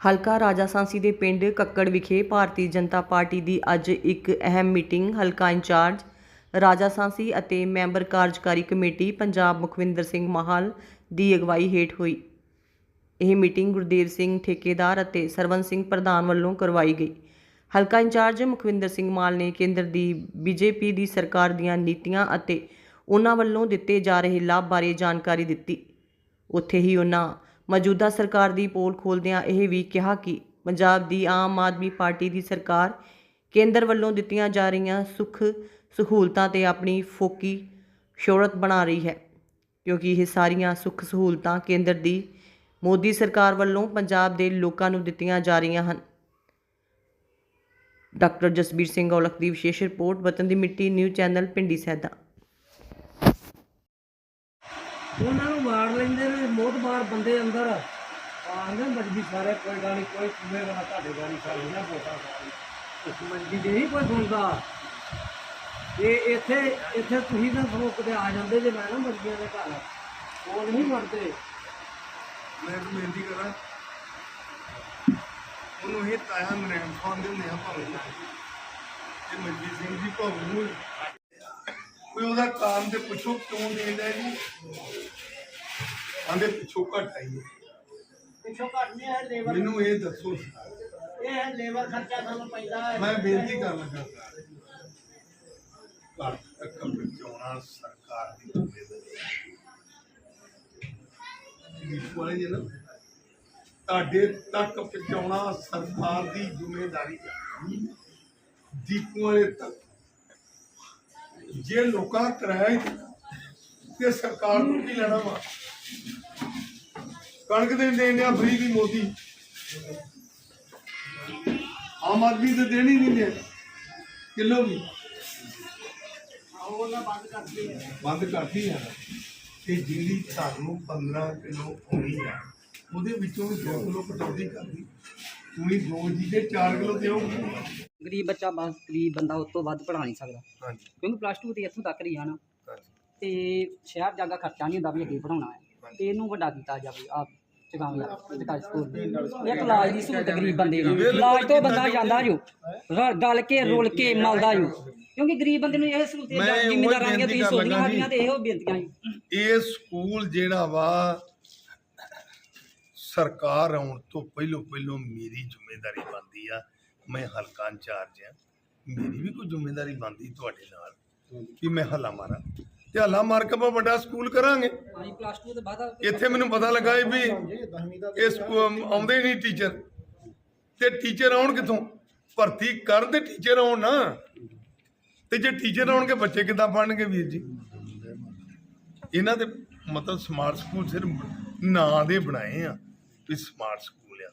ਹਲਕਾ ਰਾਜਾਸਾਂਸੀ ਦੇ ਪਿੰਡ ਕੱਕੜ ਵਿਖੇ ਭਾਰਤੀ ਜਨਤਾ ਪਾਰਟੀ ਦੀ ਅੱਜ ਇੱਕ ਅਹਿਮ ਮੀਟਿੰਗ। ਹਲਕਾ ਇੰਚਾਰਜ, ਰਾਜਾਸਾਂਸੀ ਅਤੇ ਮੈਂਬਰ ਕਾਰਜਕਾਰੀ ਕਮੇਟੀ ਪੰਜਾਬ ਮੁਖਵਿੰਦਰ ਸਿੰਘ ਮਾਹਲ ਦੀ ਅਗਵਾਈ ਹੇਠ ਹੋਈ। ਇਹ ਮੀਟਿੰਗ ਗੁਰਦੇਵ ਸਿੰਘ ਠੇਕੇਦਾਰ ਅਤੇ ਸਰਵਨ ਸਿੰਘ ਪ੍ਰਧਾਨ ਵੱਲੋਂ ਕਰਵਾਈ ਗਈ। ਹਲਕਾ ਇੰਚਾਰਜ ਮੁਖਵਿੰਦਰ ਸਿੰਘ ਮਾਲ ਨੇ ਕੇਂਦਰ ਦੀ ਬੀਜੇਪੀ ਦੀ ਸਰਕਾਰ ਦੀਆਂ ਨੀਤੀਆਂ ਅਤੇ ਉਹਨਾਂ ਵੱਲੋਂ ਦਿੱਤੇ ਜਾ ਰਹੇ ਲਾਭ ਬਾਰੇ ਜਾਣਕਾਰੀ ਦਿੱਤੀ। ਉੱਥੇ ਹੀ ਉਹਨਾਂ ਮੌਜੂਦਾ ਸਰਕਾਰ ਦੀ ਪੋਲ ਖੋਲਦਿਆਂ ਇਹ ਵੀ ਕਿਹਾ ਕਿ ਪੰਜਾਬ ਦੀ ਆਮ ਆਦਮੀ ਪਾਰਟੀ ਦੀ ਸਰਕਾਰ ਕੇਂਦਰ ਵੱਲੋਂ ਦਿੱਤੀਆਂ ਜਾ ਰਹੀਆਂ ਸੁੱਖ ਸਹੂਲਤਾਂ ਤੇ ਆਪਣੀ ਫੋਕੀ ਸ਼ੋਹਰਤ ਬਣਾ ਰਹੀ ਹੈ, ਕਿਉਂਕਿ ਇਹ ਸਾਰੀਆਂ ਸੁੱਖ ਸਹੂਲਤਾਂ ਕੇਂਦਰ ਦੀ ਮੋਦੀ ਸਰਕਾਰ ਵੱਲੋਂ ਪੰਜਾਬ ਦੇ ਲੋਕਾਂ ਨੂੰ ਦਿੱਤੀਆਂ ਜਾ ਰਹੀਆਂ ਹਨ। ਡਾਕਟਰ ਜਸਬੀਰ ਸਿੰਘ ਔਲਖ ਦੀ ਵਿਸ਼ੇਸ਼ ਰਿਪੋਰਟ, ਵਤਨ ਦੀ ਮਿੱਟੀ ਨਿਊ ਚੈਨਲ, ਪਿੰਡੀ ਸੈਦਾ। ਉਹਨਾਂ ਨੂੰ ਮਾਰ ਲੈਂਦੇ ਨੇ, ਮੋਤਬਾਰ ਬੰਦੇ ਅੰਦਰ। ਆਂਦੇ ਮਜਬੀ ਸਾਰੇ, ਕੋਈ ਗਾਲੀ ਕੋਈ ਸੁਣੇਗਾ ਤੁਹਾਡੇ ਗਾਲੀ ਸਾਰੀ ਨਾ ਬੋਤਾ ਇਸ ਮੰਜੀ ਦੇ ਨਹੀਂ ਕੋਈ ਸੁਣਦਾ। ਇਹ ਇੱਥੇ ਇੱਥੇ ਤੁਸੀਂ ਤਾਂ ਫਰੋਕ ਤੇ ਆ ਜਾਂਦੇ ਜੇ ਮੈਂ ਨਾ ਮਰਜ਼ੀਆਂ ਦੇ ਘਰ। ਉਹ ਨਹੀਂ ਮਰਦੇ ਮੈਂ ਤਾਂ ਬੇਨਤੀ ਕਰਾਂ। ਉਹਨੂੰ ਇਹ ਤਾਇਆ ਮਨੈਣ ਖਾਂਦੇ ਹੁੰਦੇ ਆ ਭਾਵੇਂ। ਇਹ ਮਨਜੀਤ ਸਿੰਘ ਜੀ ਭਾਵੇਂ। ਕੋਈ ਉਹਦਾ ਕਾਰਨ ਤੇ ਪੁੱਛੋ ਕਿਉਂ ਦੇਦਾ ਜੀ? ਆਂਦੇ ਪਿੱਛੋਂ ਘਟ ਆਈ ਹੈ। ਪਿੱਛੋਂ ਘੱਟ ਨਹੀਂ ਹੈ ਲੇਬਰ ਮੈਨੂੰ ਇਹ ਦੱਸੋ ਇਹ ਹੈ ਲੇਬਰ ਖਰਚਾ ਸਾਨੂੰ ਪੈਂਦਾ ਹੈ। ਮੈਂ ਬੇਨਤੀ ਕਰਨ ਲੱਗਾ ਘਰ ਤੱਕ ਪਹੁੰਚਾਉਣਾ ਸਰਕਾਰ ਦੀ ਜ਼ਿੰਮੇਵਾਰੀ ਵਾਲੇ ਜੀ ਨਾ ਤੁਹਾਡੇ ਤੱਕ ਪਹੁੰਚਾਉਣਾ ਸਰਕਾਰ ਦੀ ਜ਼ਿੰਮੇਵਾਰੀ ਹੈ। ਦੀਪੂ ਵਾਲੇ ਤੱਕ ਜੇ ਲੋਕਾਂ ਕਿਰਾਇਆ ਹੀ ਤੇ ਸਰਕਾਰ ਨੂੰ ਕੀ ਲੈਣਾ ਵਾ? ਕਣਕ ਦੇ ਦੇਣ ਆ ਫਰੀ ਦੀ ਮੋਦੀ। ਆਮ ਆਦਮੀ ਤੇ ਦੇਣੀ ਨਹੀਂ ਦੇ। ਕਿਲੋ ਵੀ। ਬੰਦ ਕਰਦੀ ਹੈ ਕਰਤੀ ਹੈ ਤੇ ਜਿਹੜੀ ਤੁਹਾਨੂੰ 15 ਕਿਲੋ ਹੋਣੀ ਆ, ਉਹਦੇ ਵਿੱਚੋਂ ਵੀ 2 ਕਿਲੋ ਕਟੌਤੀ ਕਰਦੀ ਤੁਸੀਂ ਦੋ ਜੀ ਦੇ 4 ਕਿਲੋ ਦਿਓ ਗਰੀਬ ਬੱਚਾ ਬਸ ਗਰੀਬ ਬੰਦਾ ਉਸ ਤੋਂ ਵੱਧ ਪੜ੍ਹਾ ਨਹੀਂ ਸਕਦਾ। ਹਾਂਜੀ। ਕਿਉਂਕਿ ਪਲੱਸ 2 ਤੇ ਇੱਥੋਂ ਤੱਕ ਹੀ ਆ ਨਾ ਹਾਂਜੀ। ਤੇ ਸ਼ਹਿਰ ਜਾਗਾ ਖਰਚਾ ਨਹੀਂ ਹੁੰਦਾ ਵੀ ਅੱਗੇ ਪੜਾਉਣਾ ਹੈ। ਤੇ ਇਹਨੂੰ ਵੱਡਾ ਕੀਤਾ ਜਾਵੇ ਆਪ ਚਗਾਵੀ ਸਰਕਾਰੀ ਸਕੂਲ ਇੱਕ ਇਲਾਜ ਦੀ ਸਹੂਲਤ ਗਰੀਬ ਬੰਦੇ ਨੂੰ। ਇਲਾਜ ਤੋਂ ਬੰਦਾ ਜਾਂਦਾ ਜੋ ਰਲ ਗਲ ਕੇ ਰੁਲ ਕੇ ਮਲਦਾ ਜੋ। ਕਿਉਂਕਿ ਗਰੀਬ ਬੰਦੇ ਨੂੰ ਇਹ ਸਹੂਲਤਾਂ ਜ਼ਿੰਮੇਦਾਰਾਂ ਦੀਆਂ ਤੁਸੀਂ ਜੀ। ਸਾਡੀਆਂ ਤੇ ਇਹੋ ਬੇਨਤੀਆਂ ਜੀ। ਇਹ ਸਕੂਲ ਜਿਹੜਾ ਵਾ ਸਰਕਾਰ ਆਉਣ ਤੋਂ ਪਹਿਲੋਂ ਪਹਿਲੋਂ ਮੇਰੀ ਜ਼ਿੰਮੇਵਾਰੀ ਬਣਦੀ ਆ ਮੈਂ ਹਲਕਾ ਇੰਚਾਰਜ ਆ। ਮੇਰੀ ਵੀ ਕੋਈ ਜ਼ਿੰਮੇਵਾਰੀ ਬਣਦੀ ਤੁਹਾਡੇ ਨਾਲ ਕਿ ਮੈਂ ਹੱਲਾ ਮਾਰਾਂ। ਤੇ ਹੱਲਾ ਮਾਰ ਕੇ ਆਪਾਂ ਵੱਡਾ ਸਕੂਲ ਕਰਾਂਗੇ। ਅਸੀਂ ਪਲੱਸ 2 ਤੋਂ ਬਾਅਦ ਇੱਥੇ ਮੈਨੂੰ ਪਤਾ ਲੱਗਾ ਇਹ ਵੀ ਇਹ ਸਕੂ- ਆਉਂਦੇ ਨਹੀਂ ਟੀਚਰ ਤੇ ਟੀਚਰ ਆਉਣ ਕਿੱਥੋਂ? ਭਰਤੀ ਕਰਨ ਤੇ ਟੀਚਰ ਆਉਣ ਨਾ। ਤੇ ਜੇ ਟੀਚਰ ਆਉਣਗੇ ਬੱਚੇ ਕਿੱਦਾਂ ਪੜਨਗੇ ਵੀਰ ਜੀ? ਇਹਨਾਂ ਦੇ ਮਤਲਬ ਸਮਾਰਟ ਸਕੂਲ ਸਿਰਫ ਨਾਂ ਦੇ ਬਣਾਏ ਆ। ਵੀ ਸਮਾਰਟ ਸਕੂਲ ਆ।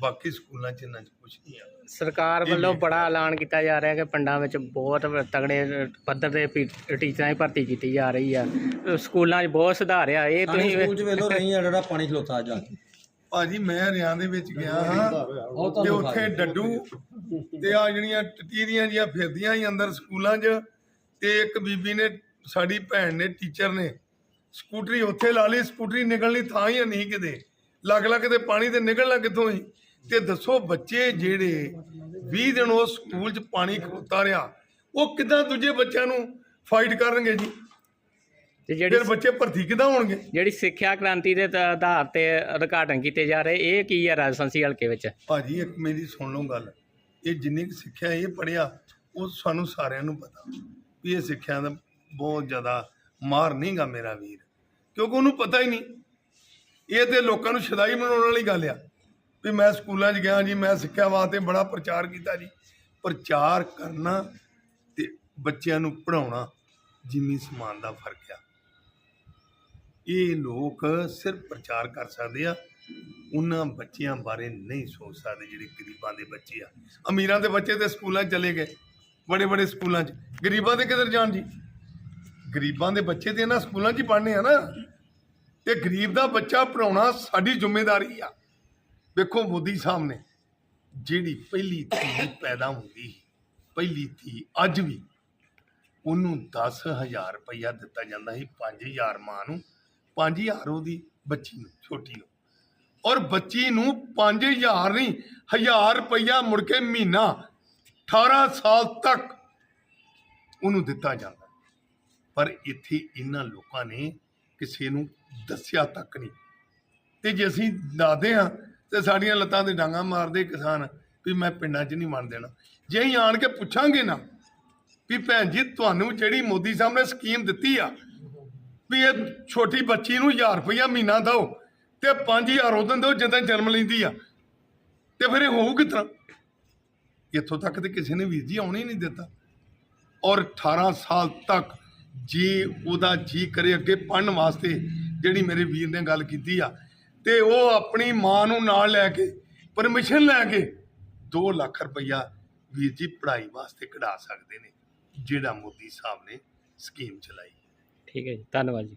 ਬਾਕੀ ਸਕੂਲਾਂ ਚ ਇਹਨਾਂ ਚ ਕੁਝ ਨਹੀਂ ਆ। ਸਰਕਾਰ ਵੱਲੋਂ ਬੜਾ ਐਲਾਨ ਕੀਤਾ ਜਾ ਰਿਹਾ ਕਿ ਪਿੰਡਾਂ ਵਿੱਚ ਬਹੁਤ ਤਗੜੇ ਪੱਧਰ ਦੇ ਪੀ- ਟੀਚਰਾਂ ਦੀ ਭਰਤੀ ਕੀਤੀ ਜਾ ਰਹੀ ਆ। ਸਕੂਲਾਂ 'ਚ ਬਹੁਤ ਸੁਧਾਰ ਆ। ਇਹ ਤੁਸੀਂ ਸਕੂਲ ਚ ਵੇਲੋ ਨਹੀਂ ਆ ਜਿਹੜਾ ਪਾਣੀ ਖਲੋਤਾ ਜਾ ਕੇ। ਭਾਜੀ ਮੈਂ ਰਿਆਂ ਦੇ ਵਿੱਚ ਗਿਆ ਹਾਂ ਤੇ ਉੱਥੇ ਡੱਡੂ ਤੇ ਆ ਜਿਹੜੀਆਂ ਟਟੀਰੀਆਂ ਜੀਆਂ ਫਿਰਦੀਆਂ ਸੀ ਅੰਦਰ ਸਕੂਲਾਂ 'ਚ ਤੇ ਇੱਕ ਬੀਬੀ ਨੇ ਸਾਡੀ ਭੈਣ ਨੇ ਟੀਚਰ ਨੇ ਸਕੂਟਰੀ ਉੱਥੇ ਲਾ ਲਈ ਸਕੂਟਰੀ ਨਿਕਲਣੀ ਥਾਂ ਹੀ ਨਹੀਂ ਕਿਤੇ। ਲੱਗ ਲੱਗ ਤੇ ਪਾਣੀ ਤੇ ਨਿਕਲਣਾ ਕਿੱਥੋਂ ਹੀ ਤੇ ਦੱਸੋ ਬੱਚੇ ਜਿਹੜੇ 20 ਦਿਨ ਉਹ ਸਕੂਲ 'ਚ ਪਾਣੀ ਖਲੋਤਾ ਰਿਹਾ ਉਹ ਕਿਦਾਂ ਦੂਜੇ ਬੱਚਿਆਂ ਨੂੰ ਫਾਈਟ ਕਰਨਗੇ ਜੀ? ਤੇ ਜਿਹੜੀ ਫਿਰ ਬੱਚੇ ਭਰਤੀ ਕਿਦਾਂ ਹੋਣਗੇ? ਜਿਹੜੀ ਸਿੱਖਿਆ ਕ੍ਰਾਂਤੀ ਦੇ ਤ- ਆਧਾਰ ਤੇ ਉਦਘਾਟਨ ਕੀਤੇ ਜਾ ਰਹੇ ਇਹ ਕੀ ਆ ਰਾਜਸੰਸੀ ਹਲਕੇ ਵਿੱਚ? ਭਾਜੀ ਇੱਕ ਮੇਰੀ ਸੁਣ ਲਓ ਗੱਲ। ਇਹ ਜਿੰਨੀ ਕੁ ਸਿੱਖਿਆ ਇਹ ਪੜਿਆ ਉਹ ਸਾਨੂੰ ਸਾਰਿਆਂ ਨੂੰ ਪਤਾ ਵੀ ਇਹ ਸਿੱਖਿਆ ਦਾ ਬਹੁਤ ਜ਼ਿਆਦਾ ਮਾਰ ਨਹੀਂਗਾ ਮੇਰਾ ਵੀਰ। ਕਿਉਂਕਿ ਉਹਨੂੰ ਪਤਾ ਹੀ ਨਹੀਂ ਇਹ ਤੇ ਲੋਕਾਂ ਨੂੰ ਸ਼ਦਾਈ ਬਣਾਉਣ ਵਾਲੀ ਗੱਲ ਆ ਵੀ ਮੈਂ ਸਕੂਲਾਂ 'ਚ ਗਿਆ ਜੀ, ਮੈਂ ਸਿੱਖਿਆ ਵਾਸਤੇ ਬੜਾ ਪ੍ਰਚਾਰ ਕੀਤਾ ਜੀ। ਪ੍ਰਚਾਰ ਕਰਨਾ ਤੇ ਬੱਚਿਆਂ ਨੂੰ ਪੜਾਉਣਾ ਜਿੰਨੀ ਸਮਾਨ ਦਾ ਫ਼ਰਕ ਆ। ਇਹ ਲੋਕ ਸਿਰਫ ਪ੍ਰਚਾਰ ਕਰ ਸਕਦੇ ਆ, ਉਹਨਾਂ ਬੱਚਿਆਂ ਬਾਰੇ ਨਹੀਂ ਸੋਚ ਸਕਦੇ ਜਿਹੜੇ ਗਰੀਬਾਂ ਦੇ ਬੱਚੇ ਆ। ਅਮੀਰਾਂ ਦੇ ਬੱਚੇ ਤੇ ਸਕੂਲਾਂ ਚਲੇ ਗਏ, ਬੜੇ ਬੜੇ ਸਕੂਲਾਂ 'ਚ। ਗਰੀਬਾਂ ਦੇ ਕਿੱਧਰ ਜਾਣ ਜੀ? ਗਰੀਬਾਂ ਦੇ ਬੱਚੇ ਤੇ ਇਹਨਾਂ ਸਕੂਲਾਂ 'ਚ ਹੀ ਪੜ੍ਹਨੇ ਆ ਨਾ। ਤੇ ਗਰੀਬ ਦਾ ਬੱਚਾ ਪੜਾਉਣਾ ਸਾਡੀ ਜ਼ਿੰਮੇਵਾਰੀ ਆ। ਵੇਖੋ ਮੋਦੀ ਸਾਹਿਬ ਨੇ ਜਿਹੜੀ ਪਹਿਲੀ ਧੀ ਪੈਦਾ ਹੁੰਦੀ ਸੀ, ਪਹਿਲੀ ਧੀ ਅੱਜ ਵੀ ਉਹਨੂੰ 10000 ਰੁਪਇਆ ਦਿੱਤਾ ਜਾਂਦਾ ਸੀ 5000 ਮਾਂ ਨੂੰ 5000 ਉਹਦੀ ਬੱਚੀ ਨੂੰ ਛੋਟੀ ਨੂੰ। ਔਰ ਬੱਚੀ ਨੂੰ 5000 ਨਹੀਂ 1000 ਰੁਪਇਆ ਮੁੜ ਕੇ ਮਹੀਨਾ 18 ਸਾਲ ਤੱਕ ਉਹਨੂੰ ਦਿੱਤਾ ਜਾਂਦਾ। ਪਰ ਇੱਥੇ ਇਹਨਾਂ ਲੋਕਾਂ ਨੇ ਕਿਸੇ ਨੂੰ ਦੱਸਿਆ ਤੱਕ ਨਹੀਂ। ਤੇ ਜੇ ਅਸੀਂ ਦਾਦੇ ਹਾਂ, ਤੇ ਸਾਡੀਆਂ ਲੱਤਾਂ ਤੇ ਡਾਂਗਾ ਮਾਰਦੇ ਕਿਸਾਨ ਵੀ ਮੈਂ ਪਿੰਡਾਂ 'ਚ ਨਹੀਂ ਮੰਨ ਦੇਣਾ। ਜੇ ਅਸੀਂ ਆਣ ਕੇ ਪੁੱਛਾਂਗੇ ਨਾ ਵੀ ਭੈਣ ਜੀ, ਤੁਹਾਨੂੰ ਜਿਹੜੀ ਮੋਦੀ ਸਾਹਿਬ ਨੇ ਸਕੀਮ ਦਿੱਤੀ ਆ, ਵੀ ਇਹ ਛੋਟੀ ਬੱਚੀ ਨੂੰ 1000 ਰੁਪਇਆ ਮਹੀਨਾ ਦਿਓ ਤੇ 5000 ਉਦੋਂ ਦਿਓ ਜਦੋਂ ਜਨਮ ਲੈਂਦੀ ਆ, ਤੇ ਫਿਰ ਇਹ ਹੋਊ ਕਿਸ ਤਰ੍ਹਾਂ? ਇੱਥੋਂ ਤੱਕ ਤੇ ਕਿਸੇ ਨੇ ਵੀਰ ਜੀ ਆਉਣ ਹੀ ਨਹੀਂ ਦਿੱਤਾ। ਔਰ 18 ਸਾਲ ਤੱਕ ਜੀ ਉਹਦਾ ਜੀ ਕਰੇ ਅੱਗੇ ਪੜਨ ਵਾਸਤੇ ਜਿਹੜੀ ਮੇਰੇ ਵੀਰ ਨੇ ਗੱਲ ਕੀਤੀ ਆ। ਤੇ ਉਹ ਆਪਣੀ ਮਾਂ ਨੂੰ ਨਾਲ ਲੈ ਕੇ ਪਰਮਿਸ਼ਨ ਲੈ ਕੇ 2 ਲੱਖ ਰੁਪਈਆ ਵੀਰ ਜੀ ਪੜ੍ਹਾਈ ਵਾਸਤੇ ਕਢਾ ਸਕਦੇ ਨੇ, ਜਿਹੜਾ ਮੋਦੀ ਸਾਹਿਬ ਨੇ ਸਕੀਮ ਚਲਾਈ। ਠੀਕ ਹੈ ਜੀ, ਧੰਨਵਾਦ ਜੀ।